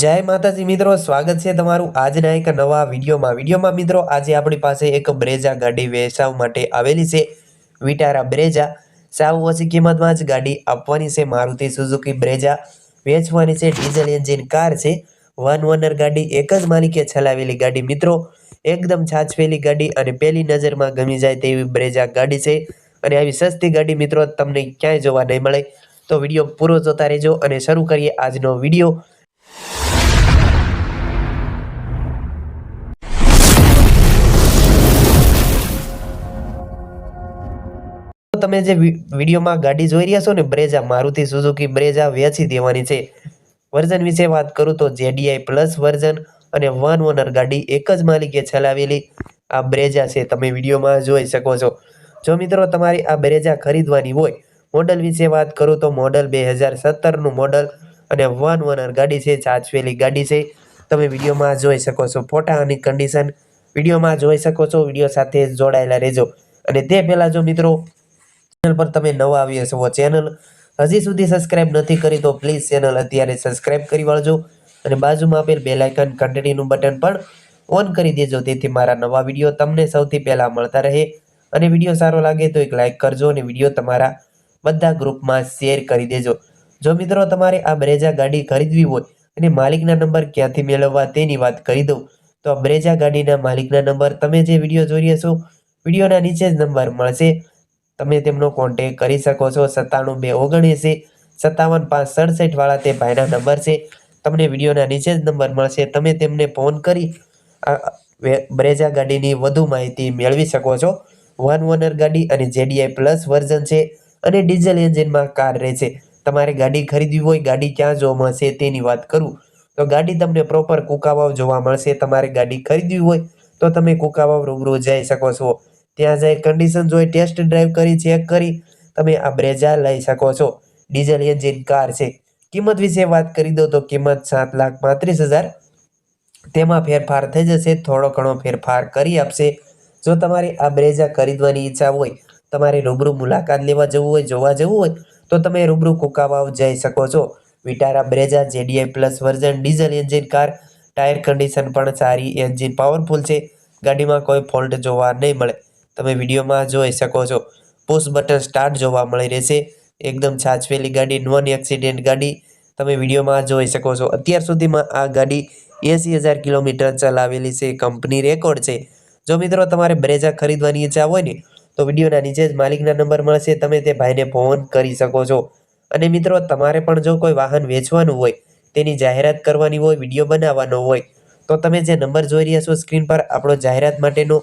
જય માતાજી મિત્રો, સ્વાગત છે તમારું આજના એક નવા વિડીયોમાં. વિડીયોમાં મિત્રો, આજે આપણી પાસે એક બ્રેઝા ગાડી વેચાવ માટે આવેલી છે. વિટારા બ્રેજા સાવ ઓછી કિંમતમાં જ ગાડી આપવાની છે મારુતિ સુઝુકી બ્રેજા વેચવાની છે ડીઝલ એન્જિન કાર છે. વન ઓનર ગાડી, એક જ માલિકે ચલાવેલી ગાડી મિત્રો. એકદમ છાછવેલી ગાડી અને પહેલી નજરમાં ગમી જાય તેવી બ્રેજા ગાડી છે. અને આવી સસ્તી ગાડી મિત્રો, તમને ક્યાંય જોવા નહીં મળે. તો વીડિયો પૂરો જોતા રહેજો અને શરૂ કરીએ આજનો વીડિયો. તમે જે વિડીયોમાં ગાડી જોઈ રહ્યા છો ને, બ્રેઝા, મારુતિ સુઝુકી બ્રેઝા વેચી દેવાની છે. વર્ઝન વિશે વાત કરું તો જેડીઆઈ પ્લસ વર્ઝન અને વન ઓનર ગાડી એક જ માલિકે ચલાવેલી આ બ્રેઝા છે. તમે વિડીયોમાં જોઈ શકો છો. જો મિત્રો તમારી આ બ્રેઝા ખરીદવાની હોય, મોડલ વિશે વાત કરું તો મોડલ બે હજાર સત્તરનું મોડલ અને વન ઓનર ગાડી છે, સાચવેલી ગાડી છે. તમે વિડીયોમાં જોઈ શકો છો ફોટા અને કન્ડિશન વિડીયોમાં જોઈ શકો છો, વીડિયો સાથે જોડાયેલા રહેજો. અને તે પહેલાં જો મિત્રો ચેનલ પર તમે નવા આવ્યા છો ચેનલ હજી સુધી સબસ્ક્રાઇબ નથી કરી, તો પ્લીઝ ચેનલ અત્યારે સબસ્ક્રાઇબ કરી વાળજો અને બાજુમાં આપેલ બેલ આઇકન ઘંટડીનું બટન પણ ઓન કરી દેજો, તેથી મારા નવા વીડિયો તમને સૌથી પહેલાં મળતા રહે. અને વીડિયો સારો લાગે તો એક લાઇક કરજો અને વીડિયો તમારા બધા ગ્રુપમાં શેર કરી દેજો. જો મિત્રો તમારે આ બ્રેજા ગાડી ખરીદવી હોય અને માલિકના નંબર ક્યાંથી મેળવવા તેની વાત કરી દઉં, તો આ બ્રેજા ગાડીના માલિકના નંબર તમે જે વીડિયો જોઈ રહ્યા છો વિડીયોના નીચે જ નંબર મળશે. તમે તેમનો કોન્ટેક કરી શકો છો. સત્તાણું બે ઓગણએંસી, સત્તાવન પાંચ સડસઠ વાળા તે ભાઈના નંબર છે. તમને વિડીયોના નીચે જ નંબર મળશે. તમે તેમને ફોન કરી બ્રેઝા ગાડીની વધુ માહિતી મેળવી શકો છો. વન ઓનર ગાડી અને જેડીઆઈ પ્લસ વર્ઝન છે અને ડીઝલ એન્જિનમાં કાર રહે છે. તમારે ગાડી ખરીદવી હોય, ગાડી ક્યાં જોવા મળશે તેની વાત કરું. તો ગાડી તમને પ્રોપર કુકાવાવ જોવા મળશે. તમારે ગાડી ખરીદવી હોય તો તમે કુકાવાવ રૂબરૂ જઈ શકો છો. ત્યાં જઈ કન્ડિશન જોઈ ટેસ્ટ ડ્રાઈવ કરી ચેક કરી. તમે આ બ્રેઝા લઈ શકો છો. ડીઝલ એન્જિન કાર છે. કિંમત વિશે વાત કરી દો તો કિંમત સાત લાખ પાંત્રીસ હજાર. તેમાં ફેરફાર થઈ જશે, થોડો ઘણો ફેરફાર કરી આપશે. જો તમારે આ બ્રેઝા ખરીદવાની ઈચ્છા હોય, તમારે રૂબરૂ મુલાકાત લેવા જવું હોય, જોવા જવું હોય, તો તમે રૂબરૂ કુકાવાવ જઈ શકો છો. Vitara Brezza JDI plus version diesel engine car tyre condition પણ સારી એન્જિન પાવરફુલ છે. ગાડીમાં કોઈ ફોલ્ટ જોવા નહીં મળે. તમે વિડીયોમાં જોઈ શકો છો. પુશ બટન સ્ટાર્ટ જોવા મળી રહેશે એકદમ છાછવેલી ગાડી નોન એક્સિડેન્ટ ગાડી. તમે વિડીયોમાં જોઈ શકો છો. અત્યાર સુધીમાં આ ગાડી એંસી હજાર કિલોમીટર ચલાવેલી છે. કંપની રેકોર્ડ છે. જો મિત્રો તમારે બ્રેઝા ખરીદવાની ઈચ્છા હોય ને, તો વિડીયોના નીચે જ માલિકના નંબર મળશે. તમે તે ભાઈને ફોન કરી શકો છો. અને મિત્રો, તમારે પણ જો કોઈ વાહન વેચવાનું હોય, તેની જાહેરાત કરવાની હોય, વીડિયો બનાવવાનો હોય, તો તમે જે નંબર જોઈ રહ્યા છો સ્ક્રીન પર, આપણો જાહેરાત માટેનો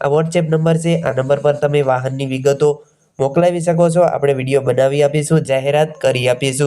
આ વોટ્સએપ નંબર છે. આ નંબર પર તમે વાહનની વિગતો મોકલાવી શકો છો. આપણે વીડિયો બનાવી આપીશું, જાહેરાત કરી આપીશું.